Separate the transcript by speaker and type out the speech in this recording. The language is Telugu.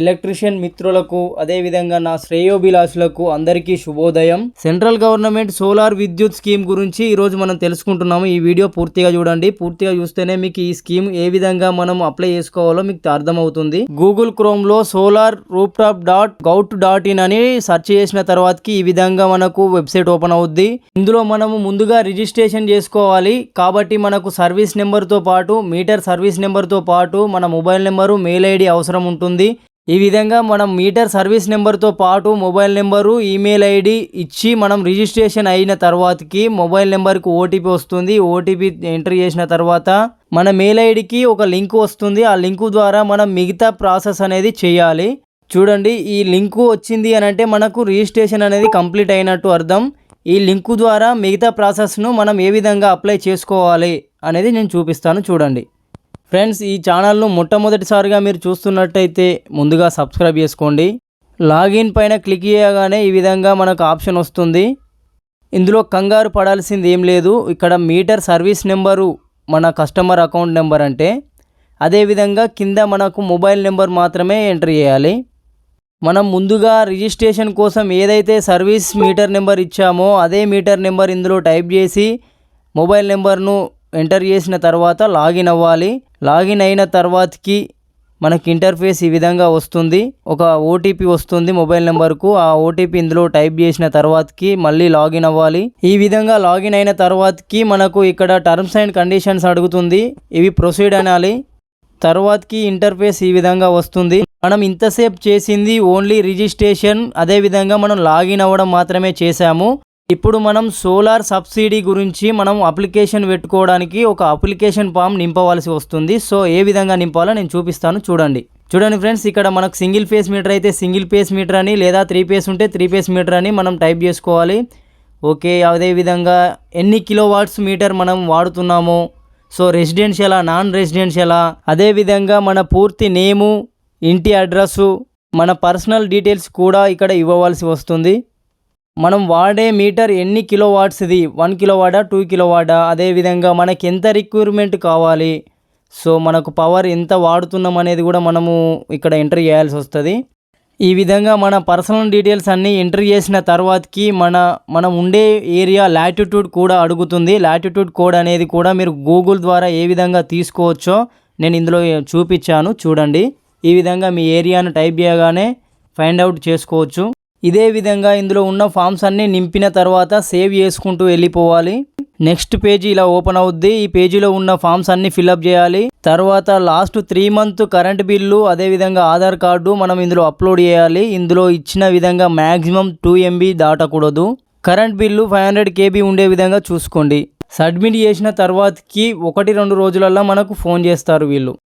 Speaker 1: ఎలక్ట్రిషియన్ మిత్రులకు అదేవిధంగా నా శ్రేయోభిలాషులకు అందరికీ శుభోదయం. సెంట్రల్ గవర్నమెంట్ సోలార్ విద్యుత్ స్కీమ్ గురించి ఈరోజు మనం తెలుసుకుంటున్నాము. ఈ వీడియో పూర్తిగా చూడండి. పూర్తిగా చూస్తేనే మీకు ఈ స్కీమ్ ఏ విధంగా మనం అప్లై చేసుకోవాలో మీకు అర్థమవుతుంది. Google క్రోమ్లో solar rooftop dot gov dot in అని సెర్చ్ చేసిన తర్వాతకి ఈ విధంగా మనకు వెబ్సైట్ ఓపెన్ అవుద్ది. ఇందులో మనము ముందుగా రిజిస్ట్రేషన్ చేసుకోవాలి. కాబట్టి మనకు సర్వీస్ నెంబర్తో పాటు మీటర్ సర్వీస్ నెంబర్తో పాటు మన మొబైల్ నెంబరు మెయిల్ ఐడి అవసరం ఉంటుంది. ఈ విధంగా మనం మీటర్ సర్వీస్ నెంబర్తో పాటు మొబైల్ నెంబరు ఈమెయిల్ ఐడి ఇచ్చి మనం రిజిస్ట్రేషన్ అయిన తర్వాతకి మొబైల్ నెంబర్కి ఓటీపీ వస్తుంది. ఓటీపీ ఎంటర్ చేసిన తర్వాత మన మెయిల్ ఐడికి ఒక లింక్ వస్తుంది. ఆ లింకు ద్వారా మనం మిగతా ప్రాసెస్ అనేది చేయాలి. చూడండి ఈ లింకు వచ్చింది అని అంటే మనకు రిజిస్ట్రేషన్ అనేది కంప్లీట్ అయినట్టు అర్థం. ఈ లింకు ద్వారా మిగతా ప్రాసెస్ను మనం ఏ విధంగా అప్లై చేసుకోవాలి అనేది నేను చూపిస్తాను. చూడండి. ఫ్రెండ్స్ ఈ ఛానల్ను మొట్టమొదటిసారిగా మీరు చూస్తున్నట్టయితే ముందుగా సబ్స్క్రైబ్ చేసుకోండి. లాగిన్ పైన క్లిక్ చేయగానే ఈ విధంగా మనకు ఆప్షన్ వస్తుంది. ఇందులో కంగారు పడాల్సింది ఏం లేదు. ఇక్కడ మీటర్ సర్వీస్ నెంబరు మన కస్టమర్ అకౌంట్ నెంబర్ అంటే అదేవిధంగా కింద మనకు మొబైల్ నెంబర్ మాత్రమే ఎంటర్ చేయాలి. మనం ముందుగా రిజిస్ట్రేషన్ కోసం ఏదైతే సర్వీస్ మీటర్ నెంబర్ ఇచ్చామో అదే మీటర్ నెంబర్ ఇందులో టైప్ చేసి మొబైల్ నెంబర్ను ఎంటర్ చేసిన తర్వాత లాగిన్ అవ్వాలి. లాగిన్ అయిన తర్వాతకి మనకి ఇంటర్ఫేస్ ఈ విధంగా వస్తుంది. ఒక ఓటీపీ వస్తుంది మొబైల్ నెంబర్కు. ఆ ఓటీపీ ఇందులో టైప్ చేసిన తర్వాతకి మళ్ళీ లాగిన్ అవ్వాలి. ఈ విధంగా లాగిన్ అయిన తర్వాతకి మనకు ఇక్కడ టర్మ్స్ అండ్ కండిషన్స్ అడుగుతుంది. ఇవి ప్రొసీడ్ అనాలి. తర్వాతకి ఇంటర్ఫేస్ ఈ విధంగా వస్తుంది. మనం ఇంతసేపు చేసింది ఓన్లీ రిజిస్ట్రేషన్. అదేవిధంగా మనం లాగిన్ అవ్వడం మాత్రమే చేశాము. ఇప్పుడు మనం సోలార్ సబ్సిడీ గురించి మనం అప్లికేషన్ పెట్టుకోవడానికి ఒక అప్లికేషన్ ఫామ్ నింపవలసి వస్తుంది. సో ఏ విధంగా నింపాలో నేను చూపిస్తాను. చూడండి. చూడండి ఫ్రెండ్స్ ఇక్కడ మనకు సింగిల్ ఫేస్ మీటర్ అయితే సింగిల్ ఫేస్ మీటర్ అని లేదా త్రీ ఫేస్ ఉంటే త్రీ ఫేస్ మీటర్ అని మనం టైప్ చేసుకోవాలి. ఓకే అదేవిధంగా ఎన్ని కిలో వాట్స్ మీటర్ మనం వాడుతున్నామో. సో రెసిడెన్షియలా నాన్ రెసిడెన్షియలా. అదేవిధంగా మన పూర్తి నేము ఇంటి అడ్రస్సు మన పర్సనల్ డీటెయిల్స్ కూడా ఇక్కడ ఇవ్వవలసి వస్తుంది. మనం వాడే మీటర్ ఎన్ని కిలో వాట్స్ది వన్ కిలో వాడా టూ కిలో వాడా అదేవిధంగా మనకి ఎంత రిక్వైర్మెంట్ కావాలి? సో మనకు పవర్ ఎంత వాడుతున్నాం అనేది కూడా మనము ఇక్కడ ఎంటర్ చేయాల్సి వస్తుంది. ఈ విధంగా మన పర్సనల్ డీటెయిల్స్ అన్నీ ఎంటర్ చేసిన తర్వాతకి మన మనం ఉండే ఏరియా లాటిట్యూడ్ కూడా అడుగుతుంది. లాటిట్యూడ్ కోడ్ అనేది కూడా మీరు గూగుల్ ద్వారా ఏ విధంగా తీసుకోవచ్చో నేను ఇందులో చూపించాను. చూడండి. ఈ విధంగా మీ ఏరియాను టైప్ చేయగానే ఫైండ్ అవుట్ చేసుకోవచ్చు. ఇదే విధంగా ఇందులో ఉన్న ఫామ్స్ అన్నీ నింపిన తర్వాత సేవ్ చేసుకుంటూ వెళ్ళిపోవాలి. నెక్స్ట్ పేజీ ఇలా ఓపెన్ అవుద్ది. ఈ పేజీలో ఉన్న ఫామ్స్ అన్ని ఫిల్అప్ చేయాలి. తర్వాత last three month current bill అదేవిధంగా ఆధార్ కార్డు మనం ఇందులో అప్లోడ్ చేయాలి. ఇందులో ఇచ్చిన విధంగా maximum two MB దాటకూడదు. Current bill five hundred KB ఉండే విధంగా చూసుకోండి. సబ్మిట్ చేసిన తర్వాతకి ఒకటి రెండు రోజులల్లో మనకు ఫోన్ చేస్తారు వీళ్ళు.